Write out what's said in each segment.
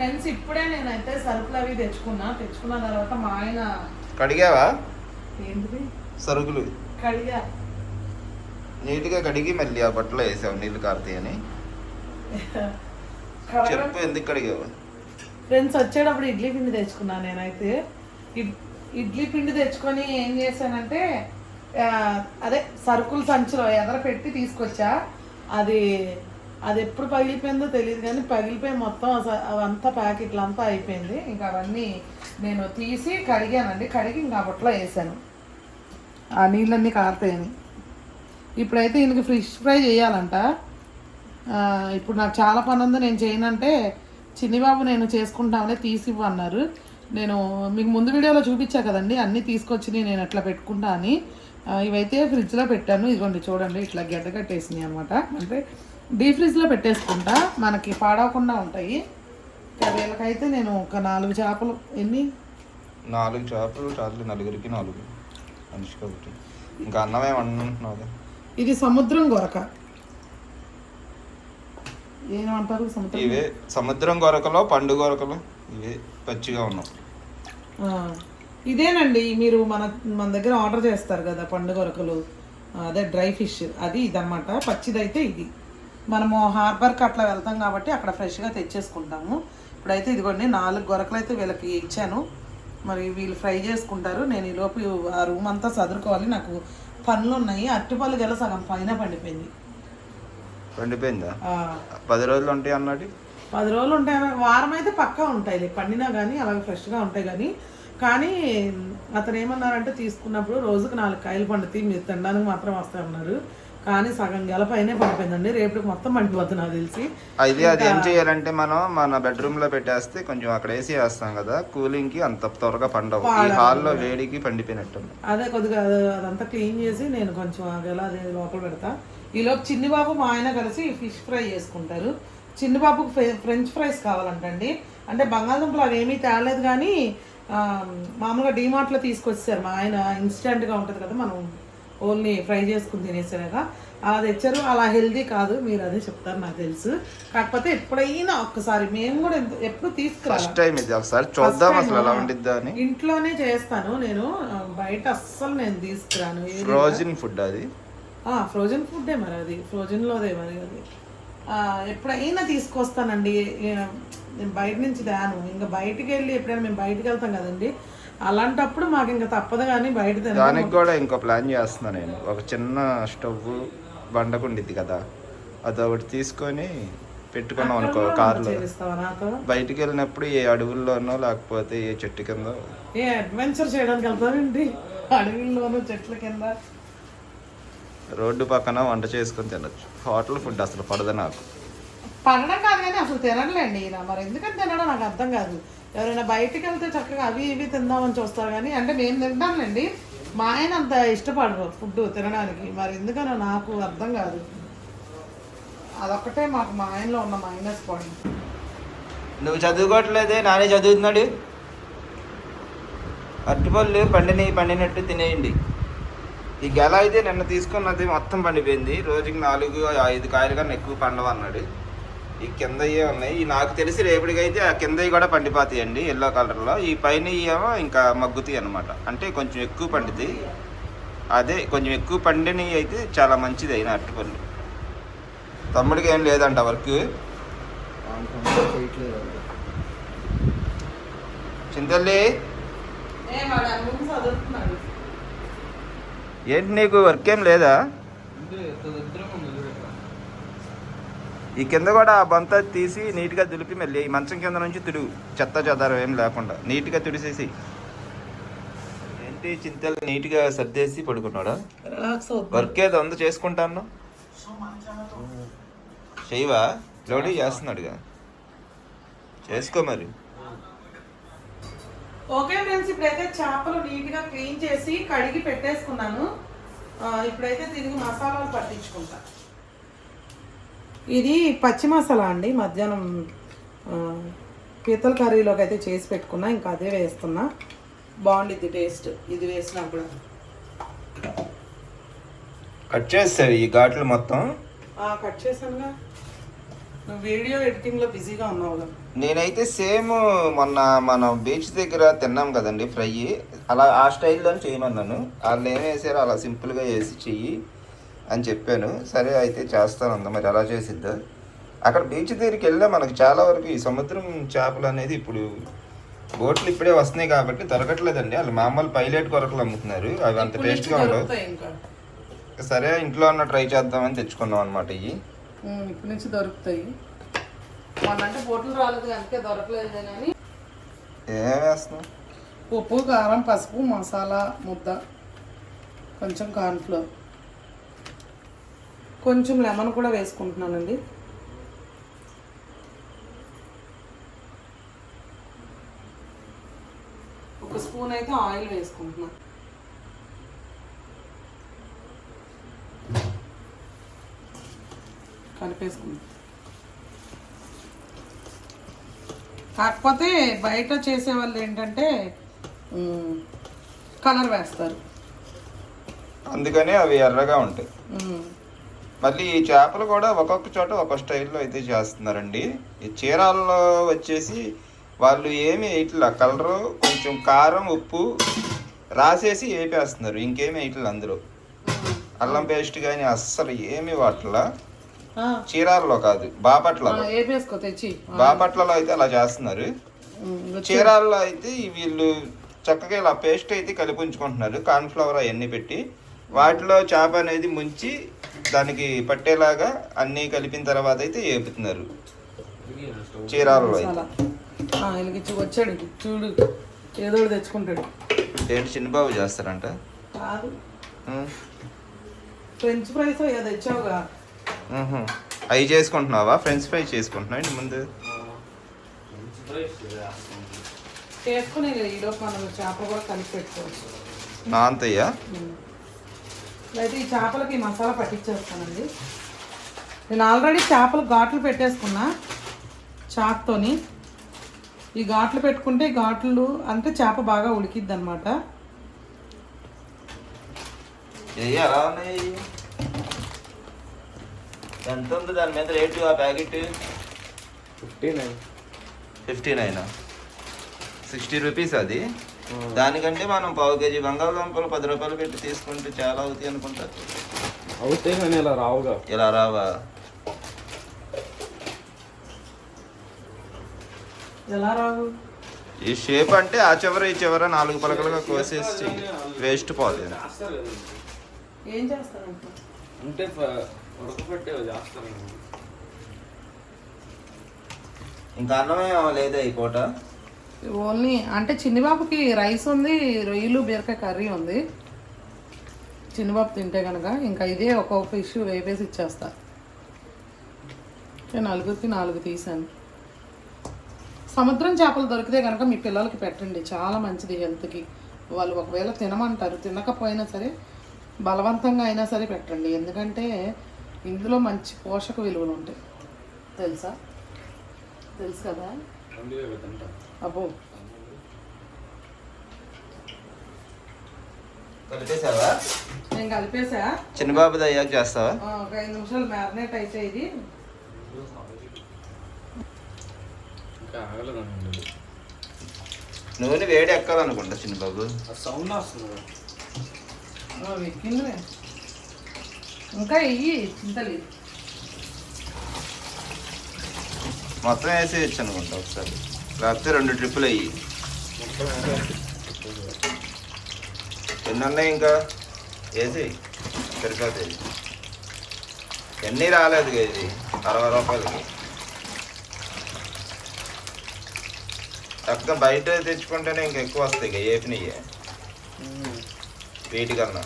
Friends ఇప్పుడే నేనైతే సరుకులు అవి తెచ్చుకున్నా. తెచ్చుకున్న తర్వాత మా ఆయన కడిగావా? ఏంటిది? సరుకులు. కడిగా. నీట్గా కడిగి మళ్ళీ ఆ బట్టలో వేసావు నీళ్ళు కారుతాయని చెప్పు ఎందుకు కడిగావు? ఫ్రెండ్స్ వచ్చేటప్పుడు ఇడ్లీ పిండి తెచ్చుకున్నా నేనైతే. ఇడ్- ఇడ్లీ పిండి తెచ్చుకొని ఏం చేశానంటే అదే సరుకులు సంచిలో ఎదర పెట్టి తీసుకొచ్చా. అది అది ఎప్పుడు పగిలిపోయిందో తెలియదు కానీ పగిలిపోయి మొత్తం అస- అవంతా ప్యాకెట్లు అంతా అయిపోయింది. ఇంకా అవన్నీ నేను తీసి కడిగానండి. కడిగి ఇంకా అప్పట్లో వేసాను. ఆ నీళ్ళన్నీ కారుతాయని. ఇప్పుడైతే ఈయనకి ఫిష్ ఫ్రై చేయాలంట. ఇప్పుడు నాకు చాలా పని ఉంది. నేను చేయనంటే చిన్నిబాబు నేను చేసుకుంటామని తీసి అన్నారు. నేను మీకు ముందు వీడియోలో చూపించా కదండి. అన్నీ తీసుకొచ్చి నేను ఎట్లా పెట్టుకుంటా అని. ఇవైతే ఫ్రిడ్జ్లో పెట్టాను. ఇదిగోండి చూడండి. ఇట్లా గడ్డ కట్టేసినాయి అనమాట అంటే డీ ఫ్రిడ్జ్లో పెట్టేసుకుంటా. మనకి పాడవకుండా ఉంటాయి. వీళ్ళకైతే నేను ఒక నాలుగు చేపలు ఎన్ని? నాలుగు చేపలు చాలు నలుగురికి నాలుగు. మనిషికి ఒకటి. ఇంకా అన్నమే వండుకుంటున్నావు ఇది సముద్రం గొరక. ఏమంటారు సముద్రం? ఇవే సముద్రం గొరకలో పండు గొరకలు ఇవే పచ్చిగా ఉన్నాం. ఇదేనండి. మీరు మన మన దగ్గర ఆర్డర్ చేస్తారు కదా పండు కొరకలు అదే డ్రై ఫిష్. అది ఇదన్నమాట. పచ్చిదైతే ఇది. మనము హార్బర్కి అట్లా వెళ్తాం కాబట్టి అక్కడ ఫ్రెష్గా తెచ్చేసుకుంటాము. ఇప్పుడైతే ఇదిగోండి నాలుగు గొరకలు అయితే వీళ్ళకి ఇచ్చాను. మరి వీళ్ళు ఫ్రై చేసుకుంటారు. నేను ఈ లోపు ఆ రూమ్ అంతా సదురుకోవాలి. నాకు పనులు ఉన్నాయి అరటిపళ్ళు గల సగం పైన పండిపోయింది. పండిపోయిందా? పది రోజులు ఉంటాయి అన్నాడు పది రోజులు ఉంటాయి వారం అయితే పక్కా ఉంటాయి పండినా కానీ అలాగే ఫ్రెష్గా ఉంటాయి కానీ కానీ అతను ఏమన్నారంటే తీసుకున్నప్పుడు రోజుకు నాలుగు కాయలు పండుతాయి మీరు తినడానికి మాత్రం వస్తాయి అన్నారు కానీ సగం గెల పైనే పడిపోయిందండి. రేపటికి మొత్తం పండిపోతుంది నాకు తెలిసి. అయితే అది ఏం చేయాలంటే మనం మన బెడ్రూమ్లో పెట్టేస్తే కొంచెం అక్కడ వేసి వేస్తాం కదా కూలింగ్కి అంత త్వరగా పండవు. ఈ హాల్లో వేడికి పండిపోయినట్టు అదే కొద్దిగా అది- అదంతా క్లీన్ చేసి నేను కొంచెం ఆ గెల అది లోపల పెడతా. ఈలోపు చిన్ని బాబు మా ఆయన కలిసి ఫిష్ ఫ్రై చేసుకుంటారు. చిన్ని బాబుకు ఫ్రె- ఫ్రెంచ్ ఫ్రైస్ కావాలంటండి. అంటే బంగాళదుంపలు అవి ఏమీ తేలేదు కానీ మామూలుగా డీమార్ట్లో తీసుకొచ్చారు మా ఆయన. ఇన్స్టెంట్గా ఉంటుంది కదా మనం ఓన్లీ ఫ్రై చేసుకుని తినేసేలాగా. అలా తెచ్చారు. అలా హెల్దీ కాదు. మీరు అదే చెప్తారు నాకు తెలుసు. కాకపోతే ఎప్పుడైనా ఒక్కసారి మేము కూడా ఎప్పుడు తీసుకురా ఫస్ట్ టైం ఇది ఒకసారి చూద్దాం అసలు ఎలా ఉండిద్దా అని. ఇంట్లోనే చేస్తాను. నేను బయట అస్సలు నేను తీసుకురాను. ఏది ఫ్రోజన్ ఫుడ్ అది? ఫ్రోజన్ ఫుడ్డే మరి అది. ఫ్రోజన్లోదే మరి అది. ఎప్పుడైనా తీసుకొస్తానండి. నేను బయట నుంచి దాను ఇంకా బయటికి వెళ్ళి ఎప్పుడైనా మేము బయటికి వెళ్తాం కదండి. అలాంటప్పుడు మాకు ఇంకా తప్పదు కానీ బయట దానికి కూడా ఇంకో ప్లాన్ చేస్తున్నా నేను. ఒక చిన్న స్టవ్ బండకు ఉండిద్ది కదా అది ఒకటి తీసుకొని పెట్టుకున్నాం అనుకో కార్లో. బయటికి వెళ్ళినప్పుడు ఏ అడవుల్లోనో లేకపోతే ఏ చెట్టు కింద. ఏ అడ్వెంచర్ చేయడానికి వెళ్తానండి అడవిలోనూ చెట్ల కింద. రోడ్డు పక్కన వంట చేసుకొని తినొచ్చు. హోటల్ ఫుడ్ అసలు పడదు నాకు. పడడం కాదు కానీ అసలు తినట్లేండి మరి ఎందుకని తినడం నాకు అర్థం కాదు. ఎవరైనా బయటికి వెళ్తే చక్కగా అవి ఇవి తిందామని చూస్తారు కానీ అంటే నేను తింటానండి మా ఆయన అంత ఇష్టపడరు ఫుడ్ తినడానికి. మరి ఎందుకనో నాకు అర్థం కాదు. అదొక్కటే మాకు మా ఆయనలో ఉన్న మైనస్ పాయింట్. నువ్వు చదువుకోవట్లేదే నానే చదువుతున్నాడు. అరటిపళ్ళు పండిని పండినట్టు తినేయండి. ఈ గెల అయితే నిన్న తీసుకున్నది మొత్తం పండిపోయింది. రోజుకి నాలుగు ఐదు కాయలు కన్నా ఎక్కువ పండవన్నాడు. ఈ కిందయ్యే ఉన్నాయి. ఈ నాకు తెలిసి రేపటికైతే ఆ కిందవి కూడా పండిపోతాయండి ఎల్లో కలర్లో ఈ పైన ఏమో ఇంకా మగ్గుతాయి అనమాట అంటే కొంచెం ఎక్కువ పండుతాయి అదే కొంచెం ఎక్కువ పండినవి అయితే చాలా మంచిది అయిన అరటిపళ్ళు తమ్ముడికి ఏం లేదంట వర్క్ చింతల్లి? ఏంటి నీకు వర్క్ ఏం లేదా? ఈ కింద కూడా బంత తీసి నీట్గా దులిపి మళ్ళీ ఈ మంచం కింద నుంచి తుడు. చెత్త చెదారం ఏం లేకుండా నీట్గా తుడిసేసి. ఏంటి చింతలు నీట్గా సర్దేసి పడుకున్నాడా? వర్క్ ఏదో ఉందో చేసుకుంటాను. చేయవా? లోడీ చేస్తున్నాడుగా. చేసుకో మరి. ఓకే ఫ్రెండ్స్ ఇప్పుడైతే చేపలు నీట్గా క్లీన్ చేసి కడిగి పెట్టేసుకున్నాను. ఇప్పుడైతే తిరిగి మసాలాలు పట్టించుకుంటా. ఇది పచ్చి మసాలా అండి. మధ్యాహ్నం పీతల కర్రీలోకి అయితే చేసి పెట్టుకున్నా ఇంకా అదే వేస్తున్నా. బాగుండిద్ది టేస్ట్. ఇది వేసినప్పుడు కట్ చేస్తాడు ఈ ఘాట్లు మొత్తం? కట్ చేశానుగా. నువ్వు వీడియో ఎడిటింగ్లో బిజీగా ఉన్నావు కదా. నేనైతే సేమ్ మొన్న మనం బీచ్ దగ్గర తిన్నాం కదండి ఫ్రై. అలా ఆ స్టైల్లో చేయమన్నాను. వాళ్ళు ఏం వేసారో అలా సింపుల్గా వేసి చెయ్యి. అని చెప్పాను. సరే అయితే చేస్తాను అంద. మరి ఎలా చేసిద్దా? అక్కడ బీచ్ దగ్గరికి వెళ్ళా మనకు చాలా వరకు ఈ సముద్రం చేపలు అనేది ఇప్పుడు బోట్లు ఇప్పుడే వస్తున్నాయి కాబట్టి దొరకట్లేదండి. వాళ్ళు మామూలు పైలట్ కొరకలు అమ్ముతున్నారు. అవి అంత టేస్ట్గా ఉండవు. సరే ఇంట్లో ఉన్న ట్రై చేద్దామని తెచ్చుకున్నాం అనమాట ఇవి. ఇప్పటి నుంచి దొరుకుతాయి. మొన్న అంటే బోట్లు రాలేదు అందుకే దొరకలేదు కానీ ఏం వేస్తున్నాం ఉప్పు కారం పసుపు మసాలా ముద్ద కొంచెం కార్న్ఫ్లోర్. కొంచెం లెమన్ కూడా వేసుకుంటున్నానండి. ఒక స్పూన్ అయితే ఆయిల్ వేసుకుంటున్నాను కలిపేసుకుంటాం కాకపోతే బయట చేసే వాళ్ళు ఏంటంటే కలర్ వేస్తారు. అందుకనే అవి ఎర్రగా ఉంటాయి. మళ్ళీ ఈ చేపలు కూడా ఒక్కొక్క చోట ఒక్కొక్క స్టైల్లో అయితే చేస్తున్నారండి. ఈ చీరాల్లో వచ్చేసి వాళ్ళు ఏమి వేయట్లా. కలరు కొంచెం కారం ఉప్పు రాసేసి వేపేస్తున్నారు. ఇంకేమి వేయట్లేదు అందరూ. అల్లం పేస్ట్ కానీ అస్సలు ఏమి వాటలా. చీరాల్లో కాదు బాపట్లలో. బాపట్లలో అయితే అలా చేస్తున్నారు. చీరాల్లో అయితే వీళ్ళు చక్కగా ఇలా పేస్ట్ అయితే కలిపి ఉంచుకుంటున్నారు. కార్న్ఫ్లవర్ అవన్నీ పెట్టి. వాటిలో చేప అనేది ముంచి దానికి పట్టేలాగా అన్నీ కలిపిన తర్వాత అయితే వేపుతున్నారు చీరాలలో అయితే. మసాలా ఆ, ఇలాగిచ్చి వచ్చాడు చూడు ఏదో తెచ్చుకుంటాడు. ఏంటి చిన్నబాబు చేస్తారంట. ఫ్రెంచ్ ఫ్రైస్ ఏదో తెచ్చావుగా. అవి చేసుకుంటున్నావా? ఫ్రెంచ్ ఫ్రై చేసుకుంటున్నావు? ఇంటి ముందు? చేసుకుని ఈలోపు మనం చేపలు కూడా కలిపి పెట్టుకోవచ్చు. నా అంతయ్యా? మ్. అయితే ఈ చేపలకి ఈ మసాలా పట్టించేస్తానండి. నేను ఆల్రెడీ చేపలు ఘాట్లు పెట్టేసుకున్నా చాక్తోని. ఈ ఘాట్లు పెట్టుకుంటే ఈ ఘాట్లు అంటే చేప బాగా ఉడికిద్ది అనమాట ఏ ఎలా ఉన్నాయి? ఎంత ఉంది దాని మీద రేటు ఆ packet? Fifty nine? Sixty rupees అది? దానికంటే మనం పావు కేజీ బంగాళదుంపలు పది రూపాయలు పెట్టి తీసుకుంటే చాలా అవుతాయి అనుకుంటా అవుతే కానీ ఇలా రావుగా? ఇలా రావా? ఎలా రావు? ఈ షేప్ అంటే ఆ చివర ఈ చివర నాలుగు పలకలుగా కోసేసి వేస్ట్ కదా. ఏం అంటే చేస్తారు ఇంకా అన్నమే లేదా ఈ పూట? ఓన్లీ అంటే చిన్నబాబుకి రైస్ ఉంది రొయ్యలు బీరకాయ కర్రీ ఉంది. చిన్నబాబు తింటే కనుక ఇంకా ఇదే ఒక్కొక్క ఫిష్ వేపేసి ఇచ్చేస్తా. నలుగురికి నాలుగు తీసాను. సముద్రం చేపలు దొరికితే కనుక మీ పిల్లలకి పెట్టండి చాలా మంచిది హెల్త్కి. వాళ్ళు ఒకవేళ తినమంటారు తినకపోయినా సరే బలవంతంగా అయినా సరే పెట్టండి. ఎందుకంటే ఇందులో మంచి పోషక విలువలు ఉంటాయి. తెలుసా? తెలుసు కదా? అబ్బో. కలిపేసావా? నేను కలిపేసా? చిన్నబాబుది అయ్యాక చేస్తావా? ఆ, ఒక ఐదు నిమిషాలు మ్యారినేట్ అయితే ఇది. నూనె. వేడి ఎక్కాలనుకుంటా చిన్నబాబు ఆ సౌండ్ వస్తుంది ఆ, వెక్కిందిలే. ఇంకా వెయ్యి చింతలి మొత్తం వేసేయచ్చు అనుకుంటా ఒకసారి. రాత్రి రెండు ట్రిప్పులు అయ్యి. ఎన్ని ఇంకా? ఏసీ? తిరుపతి ఎన్ని రాలేదు ఇది అరవై రూపాయలకి. రక్తం బయట తెచ్చుకుంటేనే ఇంకా ఎక్కువ వస్తాయి ఇక ఏపినయ్యే. వీటికన్నా.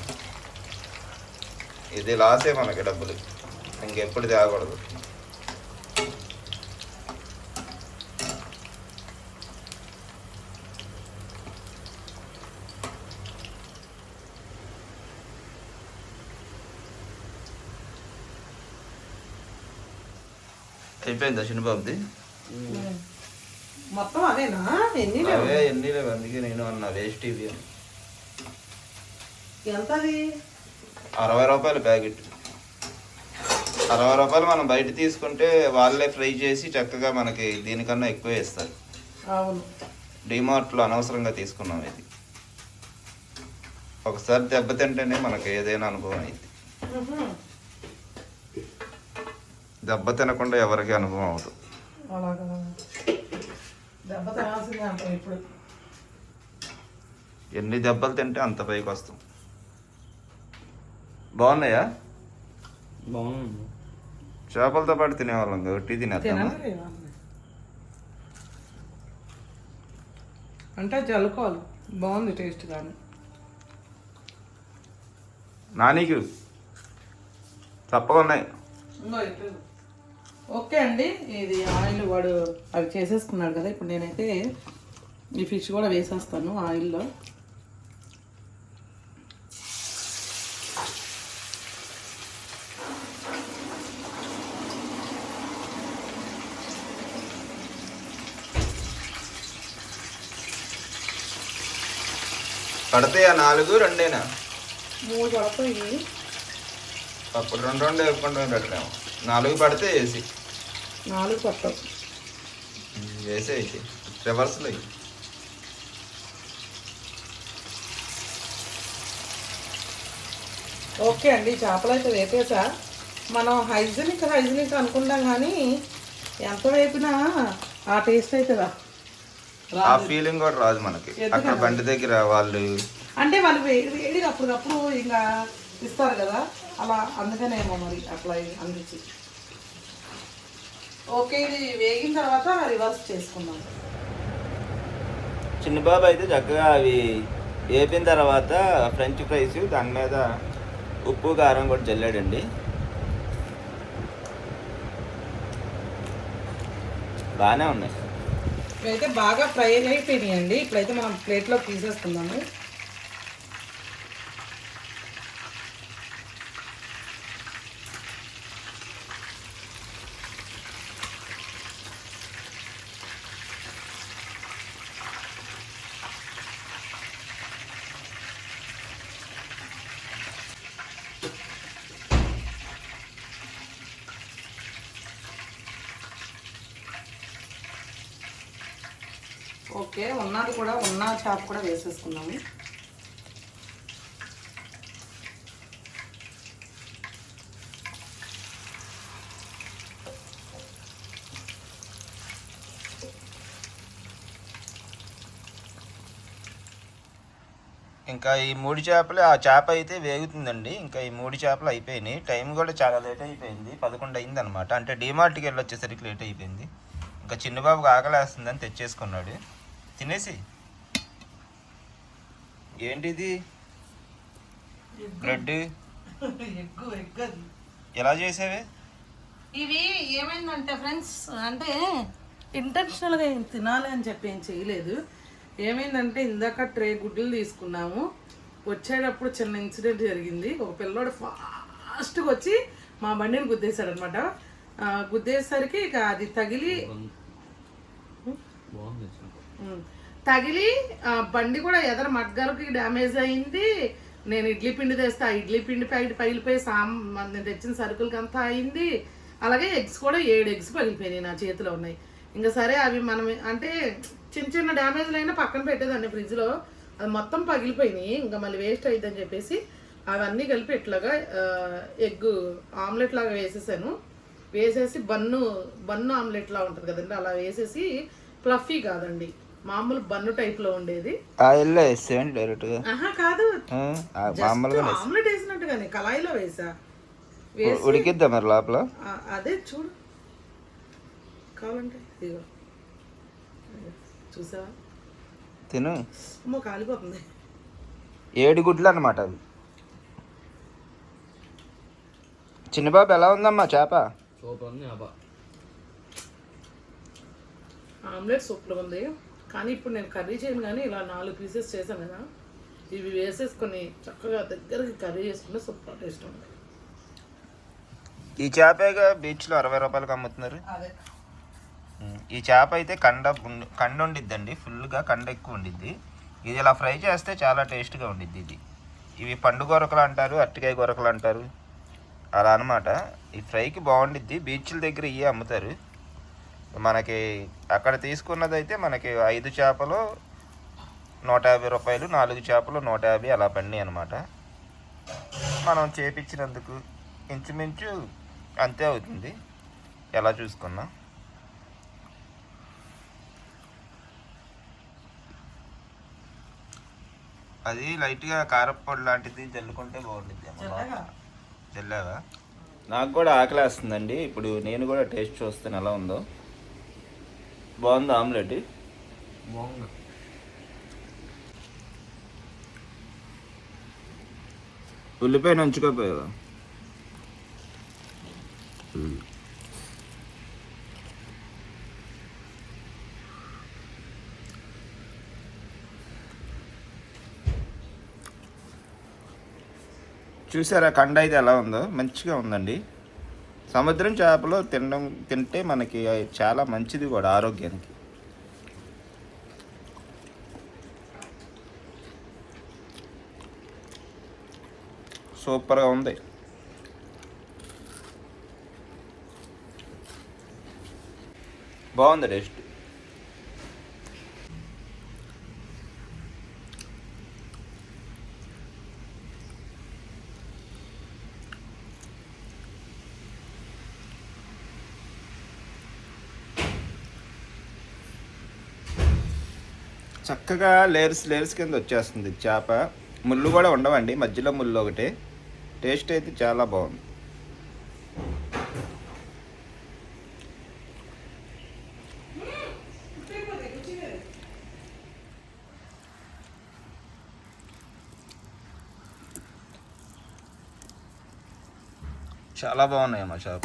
ఇది లాసే మనకి డబ్బులు. ఇంకెప్పుడు తేగూడదు అయిపోయిందా చిన్నబాబుది మొత్తం అదేనా? ఎన్ని అవే ఎన్ని లేవు అందుకే నేను అన్నా వేస్ట్ ఇవి అని. ఎంత అది అరవై రూపాయలు ప్యాకెట్. అరవై రూపాయలు మనం బయట తీసుకుంటే వాళ్ళే ఫ్రై చేసి చక్కగా మనకి దీనికన్నా ఎక్కువ ఇస్తారు. అవును. డిమార్ట్లో అనవసరంగా తీసుకున్నాం ఇది. ఒకసారి దెబ్బతింటేనే మనకి ఏదైనా అనుభవం అయింది. దెబ్బ తినకుండా ఎవరికి అనుభవం అవదు. అలాగా. దెబ్బ తినాల్సిందే అంటాం ఇప్పుడు. ఎన్ని దెబ్బలు తింటే అంత పైకి వస్తాం. బాగున్నాయా? బాగుంది చేపలతో పాటు తినేవాళ్ళం గట్టి తినేద్దామా తినాలి అంటే చల్లుకోవాలి బాగుంది టేస్ట్ కానీ. నానీకి తప్పకున్నాయి ఓకే అండి. ఇది ఆయిల్ వాడు అవి చేసేసుకున్నాడు కదా. ఇప్పుడు నేనైతే ఈ ఫిష్ కూడా వేసేస్తాను ఆయిల్లో. పడతాయా నాలుగు? రెండేనా? మూడు పడతాయి. అప్పుడు రెండు రెండు వేసుకుంటాం పెట్టలేము నాలుగు పడితే వేసి నాలుగు వేసే అయితే రివర్స్లో ఓకే అండి చేపలు అయితే వేపేసా. మనం హైజీనిక్ హైజీనిక్ అనుకుంటాం కానీ ఎంత వేపినా ఆ టేస్ట్ అయితే రా ఆ ఫీలింగ్ కూడా రాదు మనకి. అక్కడ బండి దగ్గర వాళ్ళు అంటే వాళ్ళు వేడి వేడిగా అప్పటికప్పుడు ఇంకా ఇస్తారు కదా? అలా అందుకనేమో మరి అట్లా అందించి. ఓకే ఇది వేగిన తర్వాత రివర్స్ చేసుకుందాం. చిన్న బాబు అయితే చక్కగా అవి వేపిన తర్వాత ఫ్రెంచ్ ఫ్రైస్ దాని మీద ఉప్పు కారం కూడా చల్లాడండి. బాగానే ఉన్నాయి. ఇప్పుడైతే బాగా ఫ్రై అయిపోయినాయండి. ఇప్పుడైతే మనం ప్లేట్లో తీసేసుకుందాము. ఓకే ఉన్నది కూడా ఉన్న చేప కూడా వేసేసుకున్నాము ఇంకా ఈ మూడు చేపలు ఆ చేప అయితే వేగుతుందండి. ఇంకా ఈ మూడు చేపలు అయిపోయినాయి. టైం కూడా చాలా లేట్ అయిపోయింది. పదకొండు అయింది అనమాట అంటే డిమార్ట్కి వెళ్ళి వచ్చేసరికి లేట్ అయిపోయింది. ఇంకా చిన్నబాబుకి ఆకలేస్తుందని తెచ్చేసుకున్నాడు. తినేసి. ఏంటిది? బ్రెడ్. ఎలా చేసావే? ఇవి ఏమైందంటే ఫ్రెండ్స్ అంటే ఇంటెన్షనల్గా ఏం తినాలి అని చెప్పి ఏం చేయలేదు. ఏమైందంటే ఇందాక ట్రే గుడ్లు తీసుకున్నాము. వచ్చేటప్పుడు చిన్న ఇన్సిడెంట్ జరిగింది. ఒక పిల్లోడు ఫాస్ట్గా వచ్చి మా బండిని గుద్దేశాడు అనమాట గుద్దేసరికి ఇక అది తగిలి. తగిలి ఆ, బండి కూడా ఎదర మడ్గర్కి డ్యామేజ్ అయింది. నేను ఇడ్లీ పిండి తెస్తా ఆ ఇడ్లీ పిండి ప్యాకెట్ పగిలిపోయి సాం నేను తెచ్చిన సరుకులకి అంతా అయింది. అలాగే ఎగ్స్ కూడా ఏడు ఎగ్స్ పగిలిపోయినాయి నా చేతిలో ఉన్నాయి. ఇంకా సరే అవి మనం అంటే చిన్న చిన్న డ్యామేజ్లు అయినా పక్కన పెట్టేదాన్ని ఫ్రిడ్జ్లో. అది మొత్తం పగిలిపోయినాయి. ఇంకా మళ్ళీ వేస్ట్ అవుతుందని చెప్పేసి అవన్నీ కలిపి ఇట్లాగా ఎగ్ ఆమ్లెట్ లాగా వేసేసాను. వేసేసి బన్ను బన్ను ఆమ్లెట్ లాగా ఉంటుంది కదండి అలా వేసేసి ఫ్లఫీ కాదండి. మామూలు బన్ను టైప్లో ఉండేది. ఆయిల్లో వేసేయండి డైరెక్ట్గా ఆహా కాదు. మామూలుగా ఆమ్లెట్ వేసినట్టుగానే కళాయిలో వేసా. వేసి ఉడికిద్దా మరి లోపల? అదే చూడు. కావాలంటే ఇదిగో. చూసావా? తిను. అమ్మో కాలిపోతుంది. ఏడు గుడ్లు అనమాట అవి. చిన్నబాబు ఎలా ఉందమ్మా చేప? సూపర్ ఉంది అబ్బా. ఆమ్లెట్ సూపర్ ఉంది. కానీ ఇప్పుడు నేను కర్రీ చేయను కానీ ఇలా నాలుగు పీసెస్ చేశాను కదా. ఇవి వేసేసుకొని చక్కగా దగ్గరికి కర్రీ చేసుకుంటే సూపర్ టేస్ట్ ఉంది ఈ చేపగా బీచ్లో అరవై రూపాయలకి అమ్ముతున్నారు? ఈ చేప అయితే కండ కండ ఉండిద్దండి. ఫుల్గా కండ ఎక్కువ ఉండిద్ది. ఇది ఇలా ఫ్రై చేస్తే చాలా టేస్ట్గా ఉండిద్ది ఇది. ఇవి పండు గొరకలు అంటారు అరటికాయ గొరకలు అంటారు. అలా అనమాట ఈ ఫ్రైకి బాగుండిద్ది. బీచ్ల దగ్గర ఇవి అమ్ముతారు. మనకి అక్కడ తీసుకున్నదైతే మనకి ఐదు చేపలు నూట యాభై రూపాయలు నాలుగు చేపలు నూట యాభై అలా పడినాయి అనమాట మనం చేపించినందుకు ఇంచుమించు అంతే అవుతుంది. ఎలా చూసుకున్నా? అది లైట్గా కారప్పొడి లాంటిది జల్లుకుంటే బాగుంటుంది చల్లగా తెల్లావా నాకు కూడా ఆకలేస్తుందండి. ఇప్పుడు నేను కూడా టేస్ట్ చూస్తాను ఎలా ఉందో. బాగుంది ఆమ్లెట్? బాగుంది. ఉల్లిపాయ నంచుకోపోయావా చూసారా కండ అయితే ఎలా ఉందో? మంచిగా ఉందండి. సముద్రం చేపలు తినడం తింటే మనకి చాలా మంచిది కూడా ఆరోగ్యానికి. సూపర్గా ఉంది. బాగుంది టేస్ట్. చక్కగా లేయర్స్ లేయర్స్ కింద వచ్చేస్తుంది. చేప. ముళ్ళు కూడా ఉండవండి. మధ్యలో ముళ్ళు ఒకటే. టేస్ట్ అయితే చాలా బాగుంది. చాలా బాగున్నాయి మా చేప.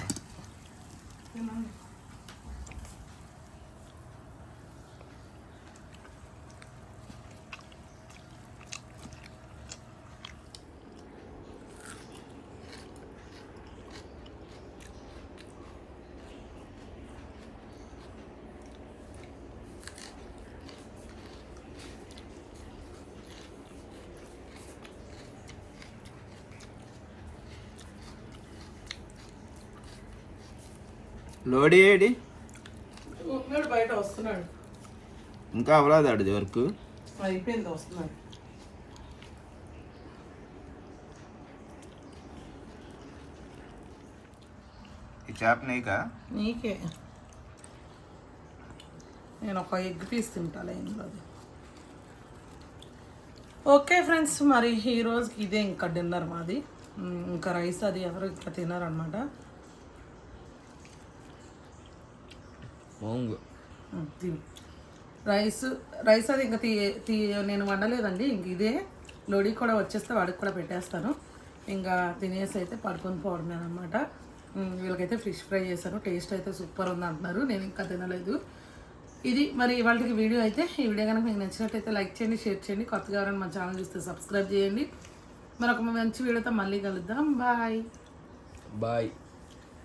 లోడి ఏడి ఉన్నాడు బయట వస్తున్నాడు. ఇంకా అవ్వలేదు ఆడిది వరకు. అయిపోయింది వస్తున్నాడు. ఈ చేప నీకా? నీకే. నేను ఒక ఎగ్ పీస్ తింటాలే ఇందులో ఓకే ఫ్రెండ్స్ మరి ఈ రోజుకి ఇదే ఇంకా డిన్నర్ మాది. ఇంకా రైస్ అది ఎవరు ఇంకా తినారనమాట బాగుంది తిని రైస్ రైస్ అది ఇంకా తీ తీ నేను వండలేదండి. ఇంక ఇదే లోడీ కూడా వచ్చేస్తే వాడికి కూడా పెట్టేస్తాను. ఇంకా తినేసి అయితే పడుకొని పోవడమే అనమాట వీళ్ళకైతే ఫిష్ ఫ్రై చేశాను. టేస్ట్ అయితే సూపర్ ఉంది అంటున్నారు. నేను ఇంకా తినలేదు. ఇది మరి ఇవాళకి వీడియో అయితే. ఈ వీడియో కనుక మీకు నచ్చినట్టయితే లైక్ చేయండి షేర్ చేయండి. కొత్తగా ఎవరైనా మా ఛానల్ చూస్తే సబ్స్క్రైబ్ చేయండి. మరొక మంచి వీడియోతో మళ్ళీ కలుద్దాం. బాయ్. బాయ్.